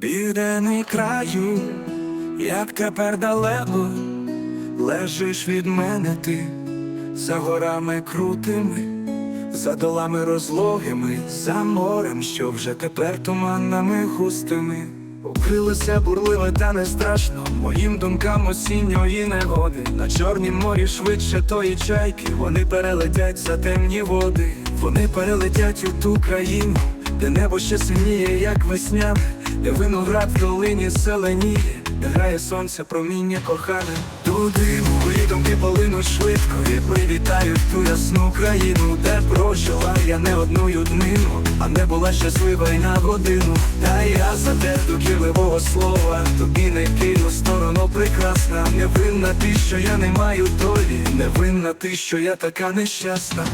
Бідений краю, як тепер далеко, лежиш від мене ти за горами крутими, за долами розлогими, за морем, що вже тепер туманами густими. Укрилося бурливе, та не страшно моїм думкам осінньої негоди. На чорнім морі швидше тої чайки. Вони перелетять за темні води. Вони перелетять у ту країну, де небо ще синіє, як весняне, де виноград в долині зеленіє, де грає сонце проміння кохане. Туди мої думки полинуть швидко і привітають ту ясну країну, де прожила я не одну днину, а не була щаслива й на годину. Та я за те докірливого слова, тобі не кину сторону прекрасна. Не винна ти, що я не маю долі, не винна ти, що я така нещасна.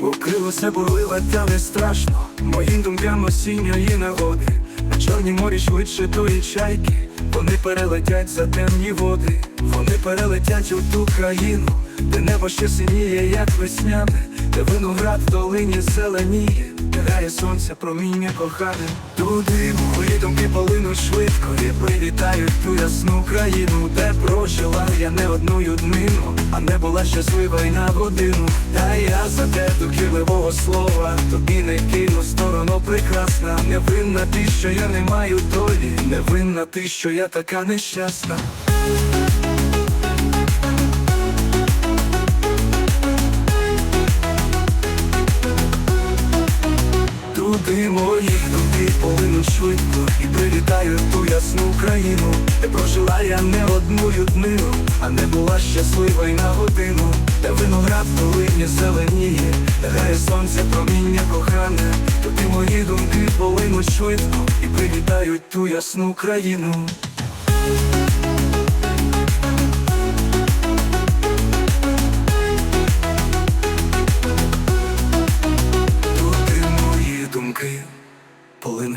Укрилося бурлива, та не страшно. Моїм думкам осінньої нагоди. На чорнім морі швидше тої чайки. Вони перелетять за темні води. Вони перелетять у ту країну Де небо ще синіє, як весняне. Де виноград в долині зеленіє. Де грає сонце проміння кохане. Туди мої думки полинуть швидко. І привітають ту ясну країну Де прожила я не одну днину Не була щаслива й на годину. Та я за те докірливого слова. Тобі не кину сторону прекрасна. Не винна ти, що я не маю долі. Не винна ти, що я така нещасна мої думки полинуть швидко. І прилітаю ту ясну країну. Де прожила я не одну днину А не була щаслива й на годину. Де виноград долині зеленіє Де грає сонце проміння кохане. Тобі мої думки полинуть швидко. І прилітають ту ясну країну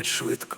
швидко.